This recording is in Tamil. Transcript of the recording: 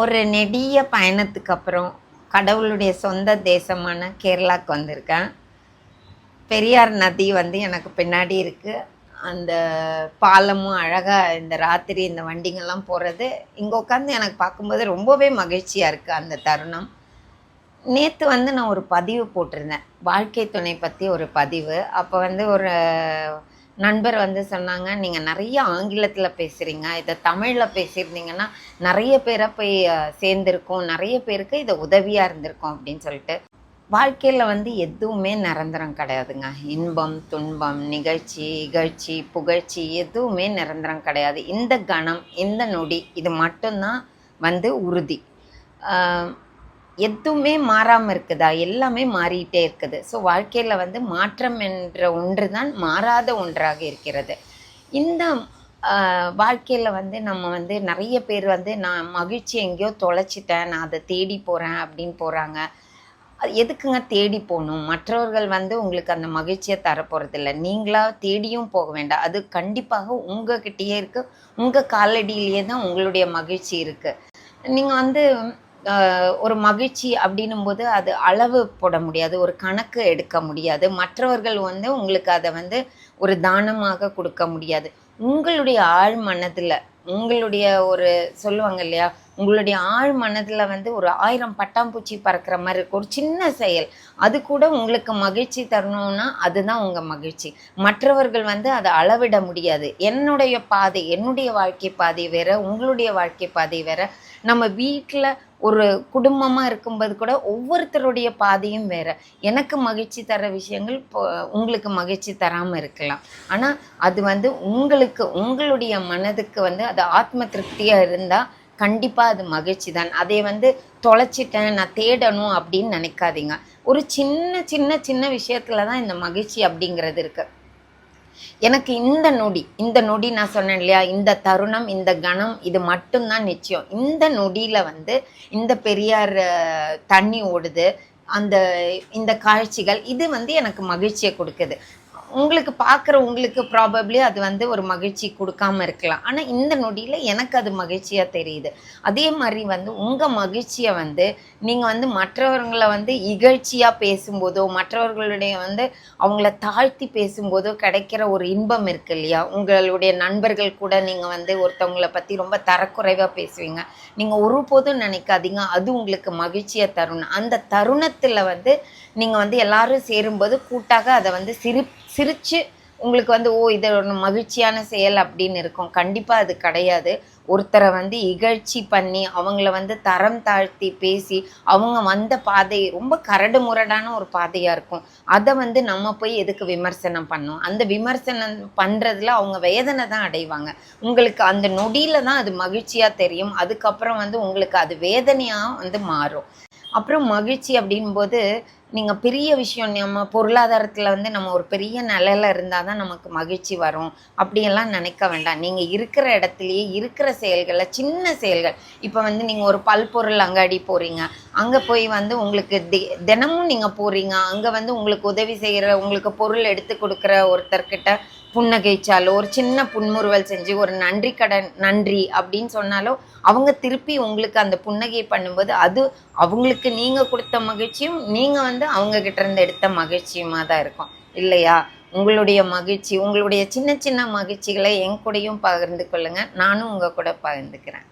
ஒரு நெடிய பயணத்துக்கு அப்புறம் கடவுளுடைய சொந்த தேசமான கேரளாவுக்கு வந்திருக்கேன். பெரியார் நதி வந்து எனக்கு பின்னாடி இருக்குது அந்த பாலமும் அழகாக இந்த ராத்திரி இந்த வண்டிங்கெல்லாம் போகிறது இங்கே உட்காந்து எனக்கு பார்க்கும்போது ரொம்பவே மகிழ்ச்சியாக இருக்குது அந்த தருணம். நேற்று வந்து நான் ஒரு பதிவு போட்டிருந்தேன். வாழ்க்கை துணை பற்றி ஒரு பதிவு. அப்போ வந்து ஒரு நண்பர் வந்து சொன்னாங்க நீங்கள் நிறைய ஆங்கிலத்தில் பேசுகிறீங்க இதை தமிழில் பேசியிருந்தீங்கன்னா நிறைய பேரை போய் சேர்ந்துருக்கும் நிறைய பேருக்கு இது உதவியாக இருந்திருக்கும் அப்படின்னு சொல்லிட்டு. வாழ்க்கையில் வந்து எதுவுமே நிரந்தரம் கிடையாதுங்க. இன்பம் துன்பம் நிகழ்ச்சி இகழ்ச்சி புகழ்ச்சி எதுவுமே நிரந்தரம் கிடையாது. இந்த கணம் இந்த நொடி இது மட்டும்தான் வந்து உறுதி. எதுவுமே மாறாமல் இருக்குதா? எல்லாமே மாறிட்டே இருக்குது. ஸோ வாழ்க்கையில் வந்து மாற்றம் என்ற ஒன்று தான் மாறாத ஒன்றாக இருக்கிறது. இந்த வாழ்க்கையில் வந்து நம்ம வந்து நிறைய பேர் வந்து நான் மகிழ்ச்சி எங்கேயோ தொலைச்சிட்டேன். நான் அதை தேடி போகிறேன் அப்படின்னு போகிறாங்க அது எதுக்குங்க தேடி போகணும்? மற்றவர்கள் வந்து உங்களுக்கு அந்த மகிழ்ச்சியை தரப்போகிறதில்ல நீங்களாக தேடியும் போக வேண்டாம். அது கண்டிப்பாக உங்ககிட்டயே இருக்குது உங்கள் காலடியிலேயே தான் உங்களுடைய மகிழ்ச்சி இருக்குது நீங்கள் வந்து ஒரு மகிழ்ச்சி அப்படின்னும் போது அது அளவு போட முடியாது ஒரு கணக்கு எடுக்க முடியாது. மற்றவர்கள் வந்து உங்களுக்கு அதை வந்து ஒரு தானமாக கொடுக்க முடியாது. உங்களுடைய ஆழ் மனதில் உங்களுடைய ஒரு சொல்லுவாங்க இல்லையா? உங்களுடைய ஆழ் மனதில் வந்து ஒரு ஆயிரம் பட்டாம்பூச்சி பறக்கிற மாதிரி இருக்கும். ஒரு சின்ன செயல். அது கூட உங்களுக்கு மகிழ்ச்சி தரணும்னா அதுதான் உங்கள் மகிழ்ச்சி. மற்றவர்கள் வந்து அதை அளவிட முடியாது. என்னுடைய பாதை என்னுடைய வாழ்க்கை பாதை வேற உங்களுடைய வாழ்க்கை பாதை வேற. நம்ம வீட்டில் ஒரு குடும்பமாக இருக்கும்போது கூட ஒவ்வொருத்தருடைய பாதையும் வேற. எனக்கு மகிழ்ச்சி தர விஷயங்கள் இப்போ உங்களுக்கு மகிழ்ச்சி தராமல் இருக்கலாம். ஆனால் அது வந்து உங்களுக்கு உங்களுடைய மனதுக்கு வந்து அது ஆத்ம திருப்தியாக இருந்தால் கண்டிப்பாக அது மகிழ்ச்சி தான். அதை வந்து தொலைச்சிட்டேன் நான் தேடணும் அப்படின்னு நினைக்காதீங்க. ஒரு சின்ன சின்ன சின்ன விஷயத்துல தான் இந்த மகிழ்ச்சி அப்படிங்கிறது இருக்கு. எனக்கு இந்த நொடி இந்த நொடி நான் சொன்னேன் இல்லையா? இந்த தருணம் இந்த கணம் இது மட்டும்தான் நிச்சயம். இந்த நொடியில் வந்து இந்த பெரியார் தண்ணி ஓடுது. அந்த இந்த காட்சிகள் இது வந்து எனக்கு மகிழ்ச்சியை கொடுக்குது. உங்களுக்கு பார்க்குற உங்களுக்கு ப்ராபப்ளி அது வந்து ஒரு மகிழ்ச்சி கொடுக்காம இருக்கலாம். ஆனால் இந்த நொடியில் எனக்கு அது மகிழ்ச்சியாக தெரியுது. அதே மாதிரி வந்து உங்கள் மகிழ்ச்சியை வந்து நீங்கள் வந்து மற்றவர்களை வந்து இகழ்ச்சியாக பேசும்போதோ மற்றவர்களுடைய வந்து அவங்கள தாழ்த்தி பேசும்போதோ கிடைக்கிற ஒரு இன்பம் இருக்கு இல்லையா? உங்களுடைய நண்பர்கள் கூட நீங்கள் வந்து ஒருத்தவங்களை பற்றி ரொம்ப தரக்குறைவாக பேசுவீங்க. நீங்கள் ஒருபோதும் நினைக்காதீங்க. அது உங்களுக்கு மகிழ்ச்சியை தருணம் அந்த தருணத்தில் வந்து நீங்கள் வந்து எல்லாரும் சேரும்போது கூட்டாக அதை வந்து சிரி சிரித்து உங்களுக்கு வந்து ஓ இது ஒரு மகிழ்ச்சியான செயல் அப்படின்னு இருக்கும். கண்டிப்பாக அது கிடையாது. ஒருத்தரை வந்து இகழ்ச்சி பண்ணி அவங்கள வந்து தரம் தாழ்த்தி பேசி அவங்க வந்த பாதை ரொம்ப கரடு முரடான ஒரு பாதையாக இருக்கும். அதை வந்து நம்ம போய் எதுக்கு விமர்சனம் பண்ணோம் அந்த விமர்சனம் பண்ணுறதுல அவங்க வேதனை தான் அடைவாங்க. உங்களுக்கு அந்த நொடியில் தான் அது மகிழ்ச்சியாக தெரியும். அதுக்கப்புறம் வந்து உங்களுக்கு அது வேதனையாக வந்து மாறும். அப்புறம் மகிழ்ச்சி அப்படின்போது நீங்கள் பெரிய விஷயம் நம்ம பொருளாதாரத்தில் வந்து நம்ம ஒரு பெரிய நிலையில் இருந்தால் தான் நமக்கு மகிழ்ச்சி வரும். அப்படியெல்லாம் நினைக்க வேண்டாம். நீங்கள் இருக்கிற இடத்துலையே இருக்கிற செயல்களை சின்ன செயல்கள். இப்போ வந்து நீங்கள் ஒரு பல்பொருள் அங்காடி போகிறீங்க அங்கே போய் வந்து உங்களுக்கு தி தினமும் நீங்கள் போகிறீங்க அங்கே வந்து உங்களுக்கு உதவி செய்கிற உங்களுக்கு பொருள் எடுத்து கொடுக்குற ஒருத்தர்கிட்ட புன்னகைச்சாலோ ஒரு சின்ன புன்முறுவல் செஞ்சு ஒரு நன்றி கடன் நன்றி அப்படின்னு சொன்னாலோ அவங்க திருப்பி உங்களுக்கு அந்த புன்னகையை பண்ணும்போது அது அவங்களுக்கு நீங்கள் கொடுத்த மகிழ்ச்சியும் நீங்கள் வந்து அவங்க கிட்டேருந்து எடுத்த மகிழ்ச்சியுமாக தான் இருக்கும். இல்லையா? உங்களுடைய மகிழ்ச்சி உங்களுடைய சின்ன சின்ன மகிழ்ச்சிகளை என் கூடயும் பகிர்ந்து கொள்ளுங்க. நானும் உங்கள் கூட பகிர்ந்துக்கிறேன்.